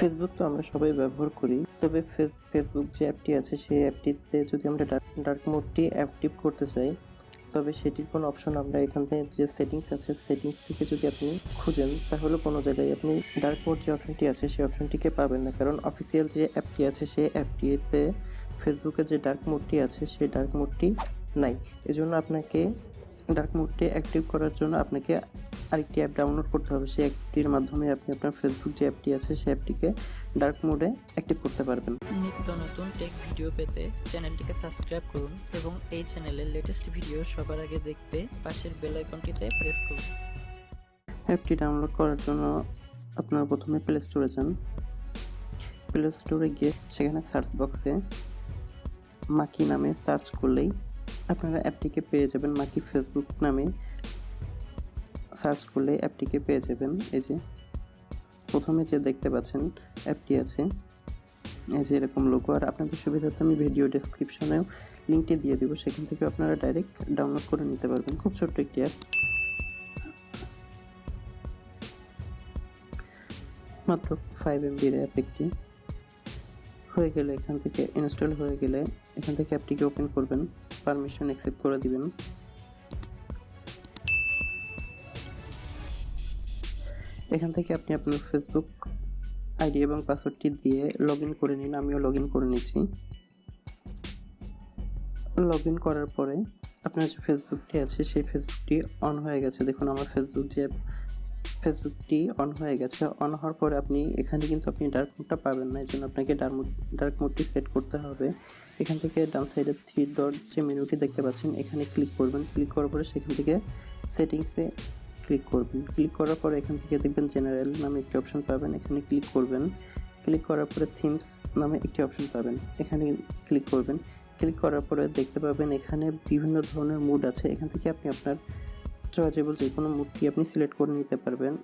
Facebook তো আমরা সবাই ব্যবহার করি। তবে ফেস- ফেসবুক যে অ্যাপটি আছে, সেই অ্যাপটিতে যদি আমরা ডার্ক মোডটি অ্যাক্টিভ করতে চাই, তবে সেটির কোনো অপশন আমরা এখান থেকে যে সেটিংস আছে সেটিংস থেকে যদি আপনি খুঁজেন, তাহলে কোনো জায়গায় আপনি ডার্ক মোড যে অপশনটি আছে, সেই অপশনটিকে পাবেন না। কারণ অফিসিয়াল যে অ্যাপটি আছে, সেই অ্যাপটিতে ফেসবুকের যে ডার্ক মোডটি আছে, সেই ডার্ক মোডটি নাই। এজন্য আপনাকে ডার্ক মোডটি অ্যাক্টিভ করার জন্য আপনাকে আরেকটি অ্যাপ ডাউনলোড করতে হবে। সেই অ্যাপটির মাধ্যমে আপনি আপনার ফেসবুক যে অ্যাপটি আছে সেই অ্যাপটিকে ডার্ক মোডে অ্যাক্টিভ করতে পারবেন। নিত্য নতুন টেক ভিডিও পেতে চ্যানেলটিকে সাবস্ক্রাইব করুন এবং এই চ্যানেলের লেটেস্ট ভিডিও সবার আগে দেখতে পাশের বেল আইকনটিতে প্রেস করুন। অ্যাপটি ডাউনলোড করার জন্য আপনার প্রথমে প্লে স্টোরে যান। প্লে স্টোরে গিয়ে সেখানে সার্চ বক্সে মাকি নামে সার্চ করলেই আপনারা অ্যাপটিকে পেয়ে যাবেন, মাকি ফেসবুক নামে সার্চ করলে অ্যাপটিকে পেয়ে যাবেন। এই যে, প্রথমে যে দেখতে পাচ্ছেন অ্যাপটি আছে, এই যে এরকম লোগো আর আপনাদের সুবিধার্থে আমি ভিডিও ডেসক্রিপশনেও লিঙ্কটি দিয়ে দিব, সেখান থেকে আপনারা ডাইরেক্ট ডাউনলোড করে নিতে পারবেন। খুব ছোট্ট একটি অ্যাপ মাত্র ফাইভ এমবির অ্যাপ একটি। হয়ে গেলে, এখান থেকে ইনস্টল হয়ে গেলে, এখান থেকে অ্যাপটিকে ওপেন করবেন পারমিশন অ্যাকসেপ্ট করে দিবেন। এখান থেকে আপনি আপনার ফেসবুক আইডি এবং পাসওয়ার্ডটি দিয়ে লগ ইন করে নিন, আমিও লগ ইন করে নিচ্ছি। লগ ইন করার পরে আপনার যে ফেসবুকটি আছে, সেই ফেসবুকটি অন হয়ে গেছে। দেখুন, আমার ফেসবুক যে ফেসবুকটি অন হয়ে গেছে। অন হওয়ার পরে আপনি এখানে কিন্তু আপনি ডার্ক মোডটা পাবেন না। এই জন্য আপনাকে ডার্ক মোড ডার্ক মোডটি সেট করতে হবে। এখান থেকে ডান সাইডে থ্রি ডট যে মেনুটি দেখতে পাচ্ছেন, এখানে ক্লিক করবেন। ক্লিক করার পরে সেখান থেকে সেটিংসে ক্লিক করবেন। ক্লিক করার পরে এখান থেকে দেখবেন জেনারেল নামে একটি অপশন পাবেন। এখানে ক্লিক করবেন। ক্লিক করার পরে থিমস নামে একটি অপশন পাবেন। এখানে ক্লিক করবেন। ক্লিক করার পরে দেখতে পাবেন এখানে বিভিন্ন ধরনের মুড আছে। এখান থেকে আপনি আপনার চয়েজেবল যে কোনো মুডটি আপনি সিলেক্ট করে নিতে পারবেন।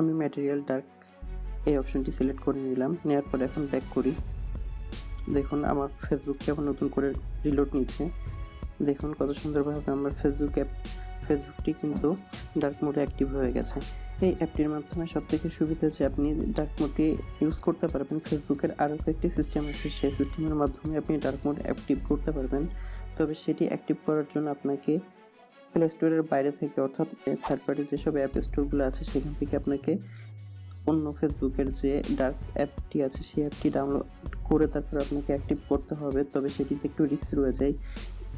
আমি ম্যাটেরিয়াল ডার্ক এই অপশনটি সিলেক্ট করে নিলাম নেওয়ার পরে এখন ব্যাক করি। দেখুন, আমার ফেসবুকটি এখন নতুন করে রিলোড নিচ্ছে। দেখুন, কত সুন্দরভাবে আমার ফেসবুক অ্যাপ ফেসবুকটি কিন্তু ডার্ক মোডে অ্যাক্টিভ হয়ে গেছে। এই অ্যাপটির মাধ্যমে সব থেকে সুবিধা যে আপনি ডার্ক মোডটি ইউজ করতে পারবেন। ফেসবুকের আরও একটি সিস্টেম আছে, সেই সিস্টেমের মাধ্যমে আপনি ডার্ক মোড অ্যাক্টিভ করতে পারবেন। তবে সেটি অ্যাক্টিভ করার জন্য আপনাকে প্লে স্টোরের বাইরে থেকে, অর্থাৎ থার্ড পার্টি যেসব অ্যাপ স্টোরগুলো আছে, সেখান থেকে আপনাকে অন্য ফেসবুকের যে ডার্ক অ্যাপটি আছে, সেই অ্যাপটি ডাউনলোড করে তারপর আপনাকে অ্যাক্টিভ করতে হবে। তবে সেটিতে একটু রিস্ক রয়ে যায়।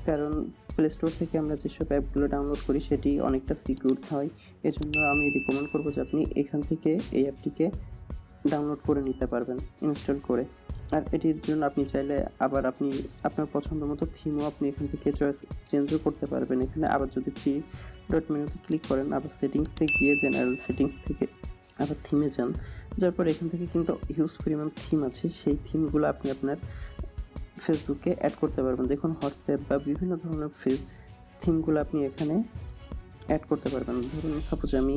কারণ প্লে স্টোর থেকে আমরা যেসব অ্যাপগুলো ডাউনলোড করি, সেটি অনেকটা সিকিউর হয়। এজন্য আমি রিকমেন্ড করব যে আপনি এখান থেকে এই অ্যাপটিকে ডাউনলোড করে নিতে পারবেন ইনস্টল করে। আর এটির জন্য আপনি চাইলে আবার আপনি আপনার পছন্দ মতো থিমও আপনি এখান থেকে চয়েস চেঞ্জও করতে পারবেন। এখানে আবার যদি থ্রি ডট মেনুতে ক্লিক করেন, আবার সেটিংসে গিয়ে জেনারেল সেটিংস থেকে আবার থিমে যান। যার পর এখান থেকে কিন্তু হিউজ পরিমাণ থিম আছে, সেই থিমগুলো আপনি আপনার ফেসবুকে অ্যাড করতে পারবেন। দেখুন হোয়াটসঅ্যাপ বা বিভিন্ন ধরনের থিমগুলো আপনি এখানে অ্যাড করতে পারবেন। ধরুন সাপোজ আমি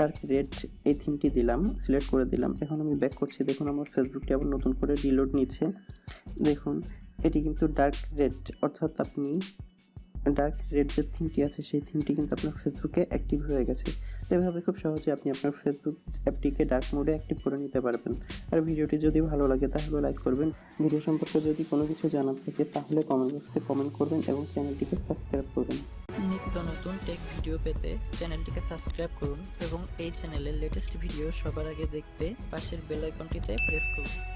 ডার্ক রেড এই থিমটি দিলাম সিলেক্ট করে দিলাম। এখন আমি ব্যাক করছি, দেখুন আমার ফেসবুকটি আবার নতুন করে রিলোড নিচ্ছে। দেখুন, এটি কিন্তু ডার্ক রেড অর্থাৎ আপনি ডার্ক রেড যে থিমটি আছে, সেই থিমটি কিন্তু আপনার ফেসবুকে অ্যাক্টিভ হয়ে গেছে। তো এভাবে খুব সহজে আপনি আপনার ফেসবুক অ্যাপটিকে ডার্ক মোডে অ্যাক্টিভ করে নিতে পারবেন। আর ভিডিওটি যদি ভালো লাগে, তাহলে লাইক করবেন। ভিডিও সম্পর্কে যদি কোনো কিছু জানার থাকে, তাহলে কমেন্ট বক্সে কমেন্ট করবেন এবং চ্যানেলটিকে সাবস্ক্রাইব করবেন। নিত্য নতুন টেক ভিডিও পেতে চ্যানেলটিকে সাবস্ক্রাইব করুন এবং এই চ্যানেলের লেটেস্ট ভিডিও সবার আগে দেখতে পাশের বেল আইকনটিতে প্রেস করুন।